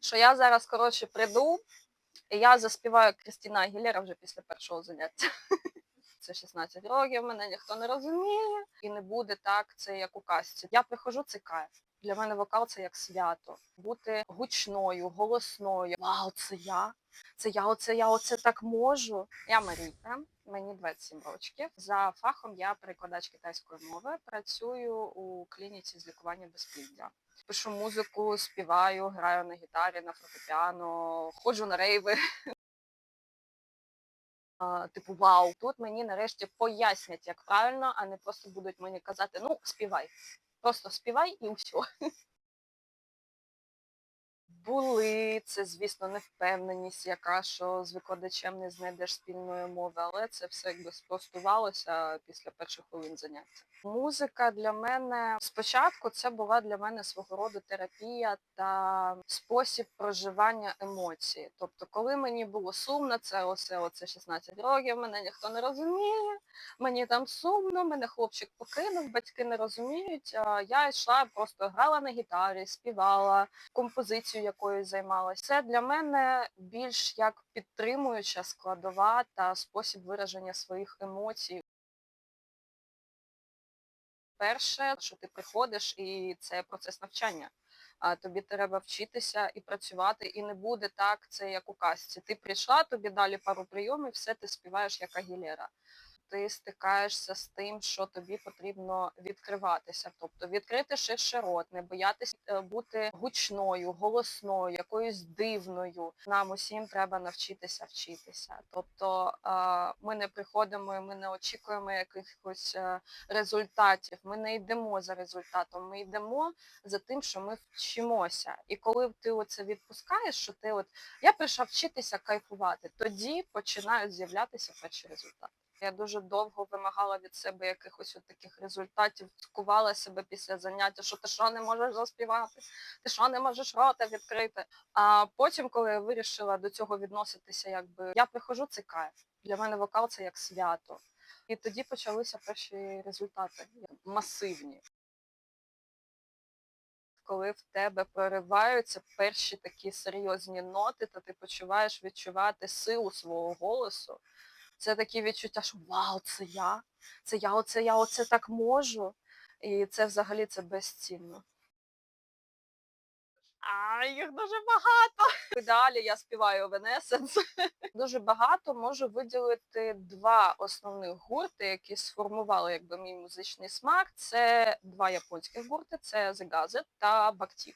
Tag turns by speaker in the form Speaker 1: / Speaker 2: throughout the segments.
Speaker 1: що я зараз, коротше, прийду, і я заспіваю Крістіна Агілера вже після першого заняття. Це 16 років, мене ніхто не розуміє, і не буде так, це як у казці. Я приходжу, це кайф. Для мене вокал це як свято. Бути гучною, голосною. Вау, це я. Це я, оце я оце так можу. Я Марійка, мені 27 років. За фахом я перекладач китайської мови. Працюю у клініці з лікування безпліддя. Пишу музику, співаю, граю на гітарі, на фортепіано, ходжу на рейви. Типу, вау, тут мені нарешті пояснять, як правильно, а не просто будуть мені казати, ну, співай. Просто співай і усьо. Були це, звісно, невпевненість, яка що з викладачем не знайдеш спільної мови, але це все якби спростувалося після перших хвилин заняття. Музика для мене спочатку це була для мене свого роду терапія та спосіб проживання емоцій. Тобто, коли мені було сумно, це оце, оце 16 років, мене ніхто не розуміє, мені там сумно, мене хлопчик покинув, батьки не розуміють. Я йшла, просто грала на гітарі, співала композицію якою займалася. Це для мене більш як підтримуюча складова та спосіб вираження своїх емоцій. Перше, що ти приходиш, і це процес навчання. А тобі треба вчитися і працювати, і не буде так, це як у казці. Ти прийшла, тобі далі пару прийомів, все ти співаєш як агілера. Ти стикаєшся з тим, що тобі потрібно відкриватися, тобто відкрити ширше рот, не боятися е, бути гучною, голосною, якоюсь дивною. Нам усім треба навчитися вчитися. Тобто е, ми не приходимо, і ми не очікуємо якихось е, результатів. Ми не йдемо за результатом, ми йдемо за тим, що ми вчимося. І коли ти оце відпускаєш, що ти от я прийшла вчитися кайфувати, тоді починають з'являтися перші результати. Я дуже довго вимагала від себе якихось от таких результатів, цькувала себе після заняття, що ти що не можеш заспівати, ти що не можеш рота відкрити. А потім, коли я вирішила до цього відноситися, якби я приходжу, це кайф. Для мене вокал це як свято. І тоді почалися перші результати масивні. Коли в тебе прориваються перші такі серйозні ноти, то ти почуваєш відчувати силу свого голосу. Це такі відчуття, що вау, це я, це я, оце я оце так можу. І це взагалі це безцінно. А, їх дуже багато. В ідеалі я співаю Evanescence. Дуже багато можу виділити два основних гурти, які сформували якби мій музичний смак. Це два японських гурти: це The Gazette та Bactic.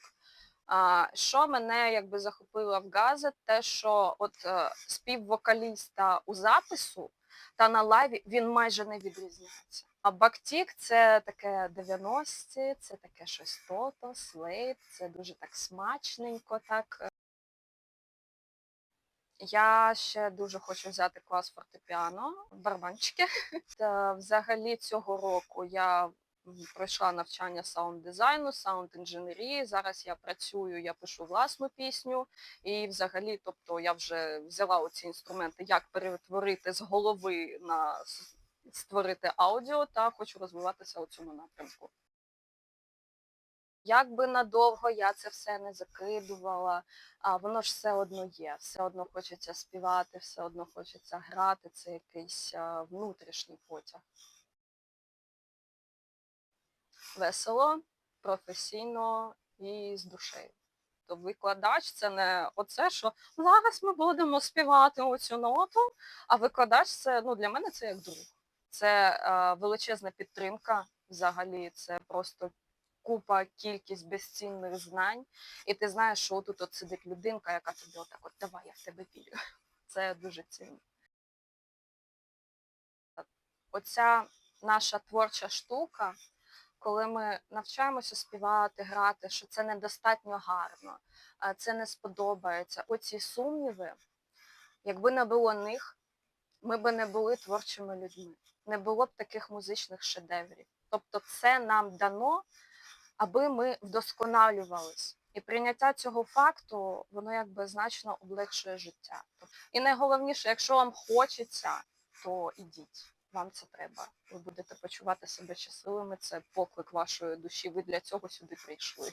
Speaker 1: Що мене якби захопило в Газет, те, що от е, спів вокаліста у запису та на лайві він майже не відрізняється. А Бактік це таке 90-ті, це таке щось тото, слейт, це дуже так смачненько. так. Я ще дуже хочу взяти клас фортепіано, барабанчики. Взагалі цього року я пройшла навчання саунд-дизайну, саунд-інженерії. Зараз я працюю, я пишу власну пісню. І взагалі, тобто я вже взяла оці інструменти, як перетворити з голови на створити аудіо та хочу розвиватися у цьому напрямку. Як би надовго я це все не закидувала, а воно ж все одно є. Все одно хочеться співати, все одно хочеться грати. Це якийсь внутрішній потяг. Весело, професійно і з душею. То викладач це не оце, що зараз ми будемо співати оцю ноту, а викладач це ну для мене це як друг. Це е, величезна підтримка. Взагалі, це просто купа, кількість безцінних знань. І ти знаєш, що тут от сидить людинка, яка тобі отак, от давай, я в тебе вірю. Це дуже цінно. Оця наша творча штука, коли ми навчаємося співати, грати, що це недостатньо гарно, це не сподобається. Оці сумніви, якби не було них, ми би не були творчими людьми, не було б таких музичних шедеврів. Тобто це нам дано, аби ми вдосконалювались. І прийняття цього факту, воно якби значно облегшує життя. І найголовніше, якщо вам хочеться, то ідіть. Вам це треба. Ви будете почувати себе щасливими. Це поклик вашої душі. Ви для цього сюди прийшли.